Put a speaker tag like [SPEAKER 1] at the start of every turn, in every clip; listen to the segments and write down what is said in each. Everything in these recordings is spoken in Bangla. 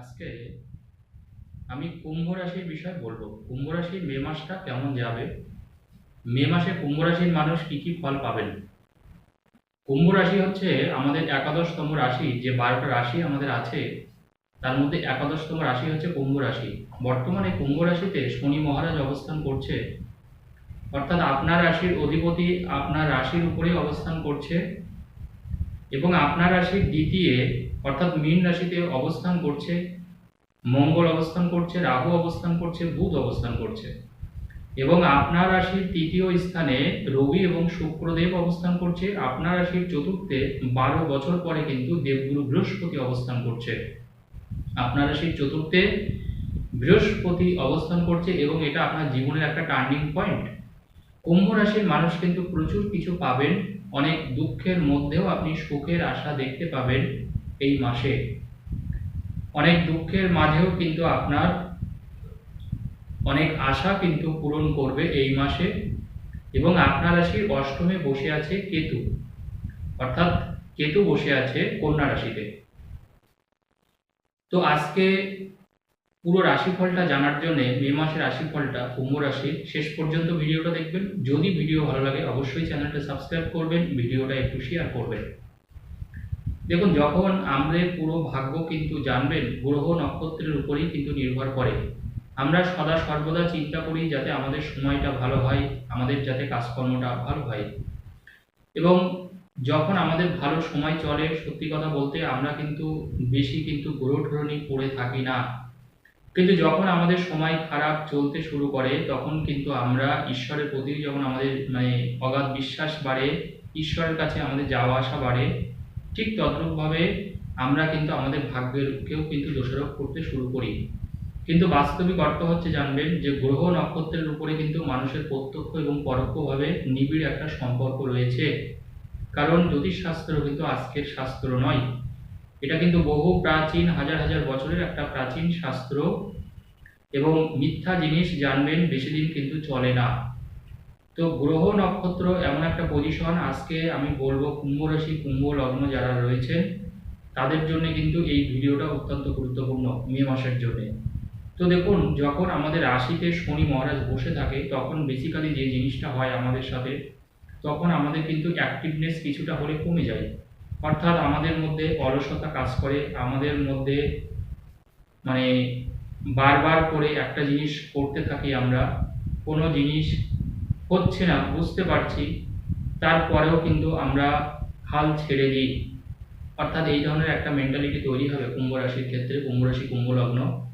[SPEAKER 1] আজকে আমি কুম্ভ রাশির বিষয় বলব। কুম্ভ রাশির মে মাসটা কেমন যাবে? মে মাসে কুম্ভ রাশির মানুষ কি কি ফল পাবেন? কুম্ভ রাশি হচ্ছে আমাদের একাদশতম রাশি, যে বারোটা রাশি আমাদের আছে, তার মধ্যে একাদশতম রাশি হচ্ছে কুম্ভ রাশি। বর্তমানে কুম্ভ রাশিতে শনি মহারাজ অবস্থান করছে। অর্থাৎ আপনার রাশির অধিপতি আপনার রাশির উপরেই অবস্থান করছে এবং আপনার রাশির দ্বিতীয় অর্থাৎ মীন রাশিতে অবস্থান করছে, মঙ্গল অবস্থান করছে, রাহু অবস্থান করছে, বুধ অবস্থান করছে। এবং আপনার রাশির তৃতীয় স্থানে রবি এবং শুক্রদেব অবস্থান করছে। আপনার রাশির চতুর্থে বারো বছর পরে কিন্তু দেবগুরু বৃহস্পতি অবস্থান করছে। আপনার রাশির চতুর্থে বৃহস্পতি অবস্থান করছে এবং এটা আপনার জীবনের একটা টার্নিং পয়েন্ট কুম্ভ রাশির মানুষ কিন্তু প্রচুর কিছু পাবেন। অনেক দুঃখের মধ্যেও আপনি সুখের আশা দেখতে পাবেন। এই মাসে। অনেক দুঃখের মাঝেও কিন্তু আপনার অনেক আশা কিন্তু পূরণ করবে এই মাসে এবং আপনার রাশির অষ্টমে বসে আছে কেতু। অর্থাৎ কেতু বসে আছে কন্যা রাশিতে। তো আজকে পুরো রাশিফলটা জানার জন্য মে মাসের রাশিফলটা কুম্ভ রাশির শেষ পর্যন্ত ভিডিওটা দেখবেন। যদি ভিডিও ভালো লাগে, অবশ্যই চ্যানেলটা সাবস্ক্রাইব করবেন, ভিডিওটা একটু শেয়ার করবেন। দেখুন, যখন আমাদের পুরো ভাগ্য কিন্তু জানবেন, গ্রহ নক্ষত্রের উপরেই কিন্তু নির্ভর করে। আমরা সদা সর্বদা চিন্তা করি যাতে আমাদের সময়টা ভালো হয়, আমাদের যাতে কাজকর্মটা ভালো হয়। এবং যখন আমাদের ভালো সময় চলে, সত্যি কথা বলতে আমরা কিন্তু বেশি কিন্তু গ্রহঠরণী পড়ে থাকি না। কিন্তু যখন আমাদের সময় খারাপ চলতে শুরু করে, তখন কিন্তু আমরা ঈশ্বরের প্রতি যখন আমাদের মানে অগাধ বিশ্বাস বাড়ে, ঈশ্বরের কাছে আমাদের যাওয়া আসা বাড়ে ঠিক তদ্রূপভাবে আমরা কিন্তু আমাদের ভাগ্যেরকেও কিন্তু দোষারোপ করতে শুরু করি কিন্তু বাস্তবিক অর্থ হচ্ছে জানবেন যে গ্রহ নক্ষত্রের উপরে কিন্তু মানুষের প্রত্যক্ষ এবং পরোক্ষভাবে নিবিড় একটা সম্পর্ক রয়েছে। কারণ জ্যোতিষশাস্ত্র কিন্তু আজকের শাস্ত্র নয়। এটা কিন্তু বহু প্রাচীন, হাজার হাজার বছরের একটা প্রাচীন শাস্ত্র এবং মিথ্যা জিনিস জানবেন বেশি দিন কিন্তু চলে না। তো গ্রহ নক্ষত্র এমন একটা পজিশন আজকে আমি বলব কুম্ভ রাশি, কুম্ভ লগ্ন যারা রয়েছেন তাদের জন্য কিন্তু এই ভিডিওটা অত্যন্ত গুরুত্বপূর্ণ মে মাসের জন্য। তো দেখুন, যখন আমাদের রাশিতে শনি মহারাজ বসে থাকে, তখন বেসিক্যালি যে জিনিসটা হয় আমাদের সাথে, তখন আমাদের কিন্তু অ্যাক্টিভনেস কিছুটা হলে কমে যায়। অর্থাৎ আমাদের মধ্যে অলসতা কাজ করে, আমাদের মধ্যে মানে বারবার করে একটা জিনিস করতে থাকি আমরা, কোনো জিনিস হচ্ছে না, বুঝতে পারছি। তারপরেও কিন্তু আমরা হাল ছেড়ে দিই। অর্থাৎ এই ধরনের একটা মেন্টালিটি তৈরি হবে কুম্ভ রাশির ক্ষেত্রে, কুম্ভ রাশি, কুম্ভ লগ্ন।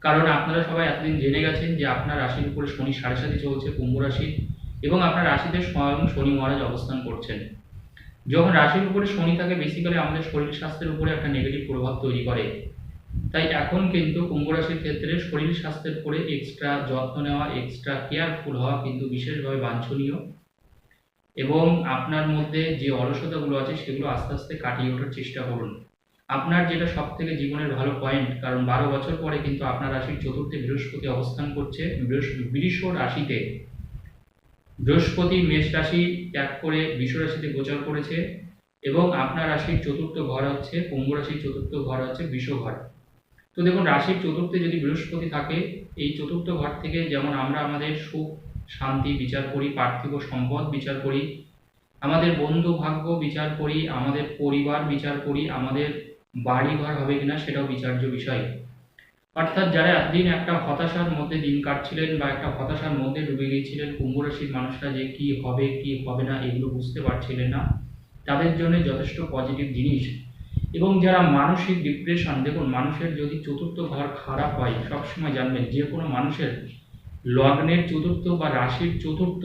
[SPEAKER 1] কারণ আপনারা সবাই এতদিন জেনে গেছেন যে আপনার রাশির উপরে শনি সাড়ে সাথে চলছে কুম্ভ রাশি এবং আপনার রাশিতে স্বয়ং শনি মহারাজ অবস্থান করছেন। যখন রাশির উপরে শনি থাকে বেসিক্যালি আমাদের শরীর স্বাস্থ্যের উপরে একটা নেগেটিভ প্রভাব তৈরি করে। তাই এখন কিন্তু কুম্ভ রাশির ক্ষেত্রে শরীর স্বাস্থ্যের উপরে এক্সট্রা যত্ন নেওয়া এক্সট্রা কেয়ারফুল হওয়া কিন্তু বিশেষভাবে বাঞ্ছনীয়। এবং আপনার মধ্যে যে অলসতাগুলো আছে, সেগুলো আস্তে আস্তে কাটিয়ে ওঠার চেষ্টা করুন। আপনার যেটা সব থেকে জীবনের ভালো পয়েন্ট কারণ বারো বছর পরে কিন্তু আপনার রাশির চতুর্থে বৃহস্পতি অবস্থান করছে বৃষ রাশিতে। বৃহস্পতি মেষ রাশি ত্যাগ করে বৃষ রাশিতে গোচর করেছে এবং আপনার রাশির চতুর্থ ঘর হচ্ছে, কুম্ভ রাশির চতুর্থ ঘর হচ্ছে বিষ ঘর তো দেখুন, রাশির চতুর্থে যদি বৃহস্পতি থাকে, এই চতুর্থ ঘর থেকে যেমন আমরা আমাদের সুখ, শান্তি বিচার করি, পার্থিব সম্পদ বিচার করি, আমাদের বন্ধু ভাগ্য বিচার করি, আমাদের পরিবার বিচার করি, আমাদের বাড়ি ঘর হবে কিনা সেটাও বিচার্য বিষয়। অর্থাৎ যারা এতদিন একটা হতাশার মধ্যে দিন কাটছিলেন বা একটা হতাশার মধ্যে ডুবে গিয়েছিলেন কুম্ভ রাশির মানুষরা যে কি হবে কি হবে না, এগুলো বুঝতে পারছিলেন না, তাদের জন্য যথেষ্ট পজিটিভ জিনিস। এবং যারা মানসিক ডিপ্রেশন দেখুন, মানুষের যদি চতুর্থ ঘর খারাপ হয়, সবসময় জানবেন যে কোনো মানুষের লগ্নের চতুর্থ বা রাশির চতুর্থ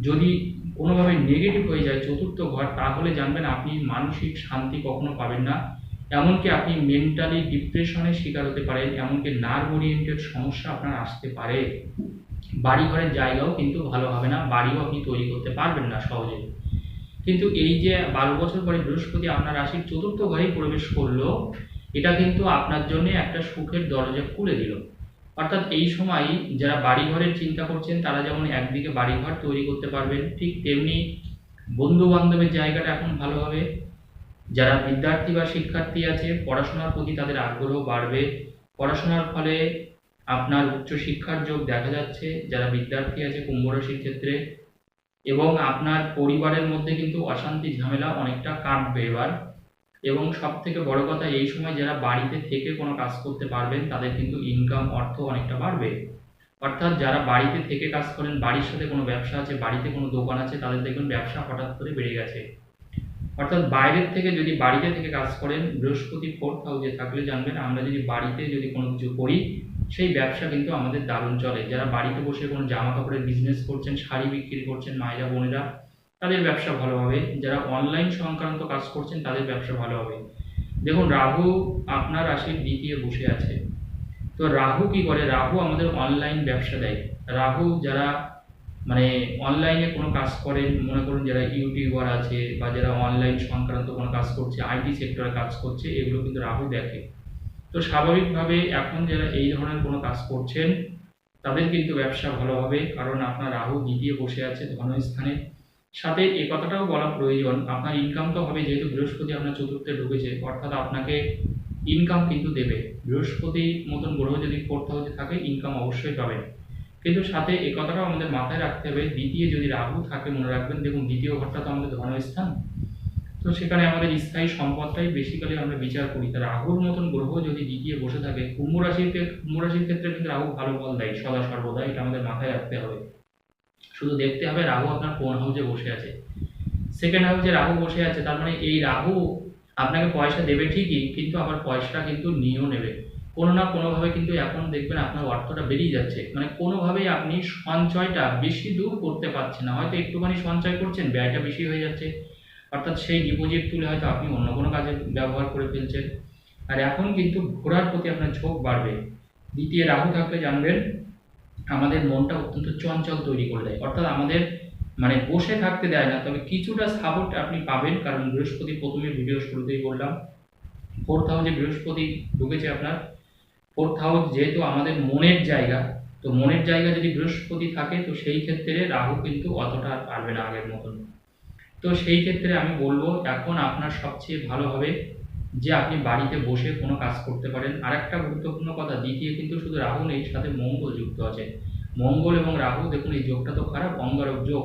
[SPEAKER 1] যদি কোনোভাবে নেগেটিভ হয়ে যায় চতুর্থ ঘর, তাহলে জানবেন আপনি মানসিক শান্তি কখনো পাবেন না। এমনকি আপনি মেন্টালি ডিপ্রেশনের শিকার হতে পারেন, এমনকি নার্ভ ওরিয়েন্টেড সমস্যা আপনার আসতে পারে। বাড়ি ঘরের জায়গাও কিন্তু ভালো হবে না, বাড়িও আপনি তৈরি করতে পারবেন না সহজে। কিন্তু এই যে বারো বছর পরে বৃহস্পতি আপনার রাশির চতুর্থ ঘরে প্রবেশ করল, এটা কিন্তু আপনার জন্য একটা সুখের দরজা খুলে দিল। অর্থাৎ এই সময় যারা বাড়ি ঘরের চিন্তা করছেন, তারা যেমন একদিকে বাড়ি ঘর তৈরি করতে পারবেন, ঠিক তেমনি বন্ধু বান্ধবের জায়গাটা এখন ভালো হবে। যারা বিদ্যার্থী বা শিক্ষার্থী আছে, পড়াশোনার প্রতি তাদের আগ্রহ বাড়বে। পড়াশোনার ফলে আপনার উচ্চ শিক্ষার যোগ দেখা যাচ্ছে। যারা বিদ্যার্থী আছে কুম্ভ রাশির ক্ষেত্রে এবং আপনার পরিবারের মধ্যে কিন্তু অশান্তি, ঝামেলা অনেকটা কাটবে এবার। এবং সব থেকে বড় কথা, এই সময় যারা বাড়িতে থেকে কোনো কাজ করতে পারবেন, তাদের কিন্তু ইনকাম অর্থ অনেকটা বাড়বে। অর্থাৎ যারা বাড়িতে থেকে কাজ করেন, বাড়ির সাথে কোনো ব্যবসা আছে, বাড়িতে কোনো দোকান আছে, তাদের দেখবেন ব্যবসা হঠাৎ করে বেড়ে গেছে। অর্থাৎ বাইরের থেকে যদি বাড়িতে থেকে কাজ করেন, বৃহস্পতি ফোর্থ হাউসে থাকলে জানবেন, আমরা যদি বাড়িতে যদি কোনো কিছু করি সেই ব্যবসা কিন্তু আমাদের দারুণ চলে। যারা বাড়িতে বসে কোনো জামা কাপড়ের বিজনেস করছেন, শাড়ি বিক্রি করছেন, মায়েরা, বোনেরা, তাদের ব্যবসা ভালো হবে। যারা অনলাইন সংক্রান্ত কাজ করছেন, তাদের ব্যবসা ভালো হবে। দেখুন, রাহু আপনার রাশির দ্বিতীয় বসে আছে। তো রাহু কি করে? রাহু আমাদের অনলাইন ব্যবসা দেয়। রাহু যারা মানে অনলাইনে কোনো কাজ করেন, মনে করুন যারা ইউটিউবার আছে বা যারা অনলাইন সংক্রান্ত কোনো কাজ করছে আইটি সেক্টরে কাজ করছে, এগুলো কিন্তু রাহু দেখে। তো স্বাভাবিকভাবে এখন যারা এই ধরনের কোনো কাজ করছেন, তাদের কিন্তু ব্যবসা ভালো হবে, কারণ আপনার রাহু দ্বিতীয় বসে আছে ধনস্থানে। সাথে এ কথাটাও বলা প্রয়োজন, আপনার ইনকাম তো হবে যেহেতু বৃহস্পতি আপনার চতুর্থে ঢুকেছে, অর্থাৎ আপনাকে ইনকাম কিন্তু দেবে। বৃহস্পতি মতন গ্রহ যদি ফোর্থ হাউসে থাকে ইনকাম অবশ্যই পাবেন কিন্তু সাথে এ কথাটাও আমাদের মাথায় রাখতে হবে, দ্বিতীয় যদি রাহু থাকে, মনে রাখবেন, দেখুন, দ্বিতীয় ঘরটা তো আমাদের ধনস্থান। তো সেখানে আমাদের স্থায়ী সম্পদটাই বেসিক্যালি আমরা বিচার করি। তা রাহুর মতন গ্রহ যদি দ্বিতীয় বসে থাকে, কুম্ভ রাশির কুম্ভ রাশির ক্ষেত্রে কিন্তু রাহু ভালো ফল দেয়, সদা সর্বদা, এটা আমাদের মাথায় রাখতে হবে। শুধু দেখতে হবে রাহু আপনার কোন হাউসে বসে আছে। সেকেন্ড হাউসে রাহু বসে আছে, তার মানে এই রাহু আপনাকে পয়সা দেবে ঠিকই, কিন্তু আবার পয়সাটা কিন্তু নিয়েও নেবে। কোনো না কোনোভাবে কিন্তু এখন দেখবেন আপনার অর্থটা বেরিয়ে যাচ্ছে। মানে কোনোভাবেই আপনি সঞ্চয়টা বেশি দূর করতে পারছেন না। হয়তো একটুখানি সঞ্চয় করছেন, ব্যয়টা বেশি হয়ে যাচ্ছে। অর্থাৎ সেই ডিপোজিট তুলে হয়তো আপনি অন্য কোনো কাজে ব্যবহার করে ফেলছেন। আর এখন কিন্তু ঘোরার প্রতি আপনার ঝোঁক বাড়বে। দ্বিতীয় রাহু থাকলে জানবেন, আমাদের মনটা অত্যন্ত চঞ্চল তৈরি করে দেয়। অর্থাৎ আমাদের মানে বসে থাকতে দেয় না, তবে কিছুটা সাপোর্ট আপনি পাবেন, কারণ বৃহস্পতি প্রথমে ভিডিও শুরুতেই বললাম। ফোর্থ হাউসে বৃহস্পতি ঢুকেছে আপনার। ফোর্থ হাউস যেহেতু আমাদের মনের জায়গা, তো মনের জায়গা যদি বৃহস্পতি থাকে, তো সেই ক্ষেত্রে রাহু কিন্তু অতটা আর পারবে না আগের মতন। তো সেই ক্ষেত্রে আমি বলব, এখন আপনার সবচেয়ে ভালো হবে যে আপনি বাড়িতে বসে কোনো কাজ করতে পারেন। আর একটা গুরুত্বপূর্ণ কথা, দ্বিতীয় কিন্তু শুধু রাহু নেই সাথে মঙ্গল যুক্ত আছে। মঙ্গল এবং রাহু দেখুন এই যোগটা তো খারাপ, অঙ্গারক যোগ।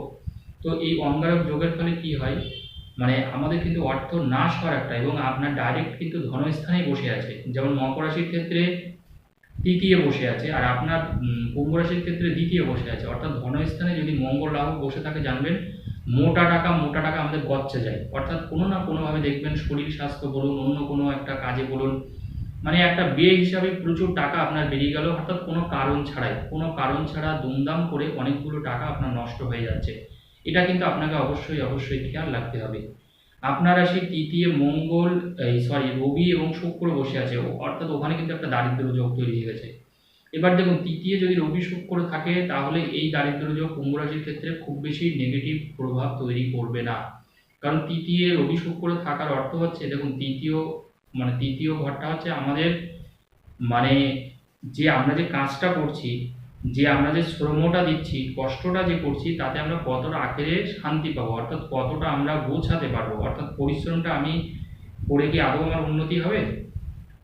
[SPEAKER 1] তো এই অঙ্গারক যোগের ফলে কি হয়? মানে আমাদের কিন্তু অর্থ নাশ হওয়ার একটা, এবং আপনার ডাইরেক্ট কিন্তু ধনস্থানে বসে আছে। যেমন মকর রাশির ক্ষেত্রে তৃতীয় বসে আছে, আর আপনার কুম্ভ রাশির ক্ষেত্রে দ্বিতীয় বসে আছে। অর্থাৎ ধনস্থানে যদি মঙ্গল রাহু বসে থাকে, জানবেন মোটা টাকা মোটা টাকা আমাদের গচ্ছে যায়। অর্থাৎ কোনো না কোনোভাবে দেখবেন শরীর, স্বাস্থ্য বলুন, অন্য কোনো একটা কাজে বলুন মানে একটা বে হিসাবে প্রচুর টাকা আপনার বেরিয়ে গেল। অর্থাৎ কোনো কারণ ছাড়াই, কোনো কারণ ছাড়া দুমদাম করে অনেকগুলো টাকা আপনার নষ্ট হয়ে যাচ্ছে। এটা কিন্তু আপনাকে অবশ্যই অবশ্যই খেয়াল রাখতে হবে। আপনার রাশি তৃতীয় মঙ্গল, এই সরি রবি এবং শুক্র বসে আছে। অর্থাৎ ওখানে কিন্তু একটা দারিদ্র যোগ তৈরি হয়ে গেছে। এবার দেখুন, তৃতীয় যদি রবি শুক্র থাকে, তাহলে এই দারিদ্র যোগ কুম্ভ রাশির ক্ষেত্রে খুব বেশি নেগেটিভ প্রভাব তৈরি করবে না। কারণ তৃতীয় রবি শুক্র থাকার অর্থ হচ্ছে, দেখুন, তৃতীয় মানে তৃতীয় ঘরটা হচ্ছে আমাদের মানে যে আমরা যে কাজটা করছি, যে আমরা যে শ্রমটা দিচ্ছি, কষ্টটা যে করছি, তাতে আমরা কতটা আখেরে শান্তি পাবো, অর্থাৎ কতটা আমরা গোছাতে পারব, অর্থাৎ পরিশ্রমটা আমি করে কি আদৌ আমার উন্নতি হবে?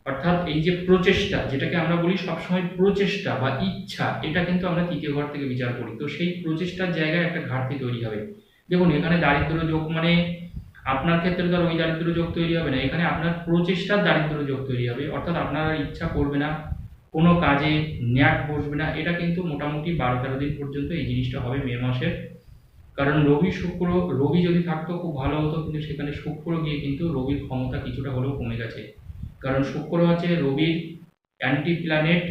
[SPEAKER 1] অর্থাৎ এই যে প্রচেষ্টা, যেটাকে আমরা বলি সবসময় প্রচেষ্টা বা ইচ্ছা, এটা কিন্তু আমরা তৃতীয় ঘর থেকে বিচার করি। তো সেই প্রচেষ্টার জায়গায় একটা ঘাটতি তৈরি হবে। দেখুন, এখানে দারিদ্র যোগ মানে আপনার ক্ষেত্রে তো ওই দারিদ্র যোগ তৈরি হবে না, এখানে আপনার প্রচেষ্টার দারিদ্র যোগ তৈরি হবে। অর্থাৎ আপনার ইচ্ছা করবে না, কোনো কাজে ন্যাট বসবে না। এটা কিন্তু মোটামুটি বারো তেরো দিন পর্যন্ত এই জিনিসটা হবে মে মাসের। কারণ রবি, শুক্র, রবি যদি থাকতো, খুব ভালো হতো। কিন্তু সেখানে শুক্র গিয়ে কিন্তু রবির ক্ষমতা কিছুটা হলেও কমে গেছে। কারণ শুক্র আছে রবির অ্যান্টি প্ল্যানেট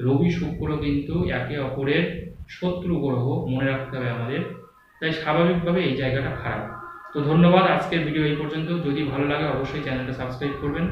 [SPEAKER 1] রবি শুক্র কিন্তু একে অপরের শত্রু গ্রহ মনে রাখতে হবে আমাদের। তাই স্বাভাবিকভাবে এই জায়গাটা খারাপ। তো ধন্যবাদ আজকের ভিডিও এই পর্যন্ত। যদি ভালো লাগে অবশ্যই চ্যানেলটা সাবস্ক্রাইব করবেন।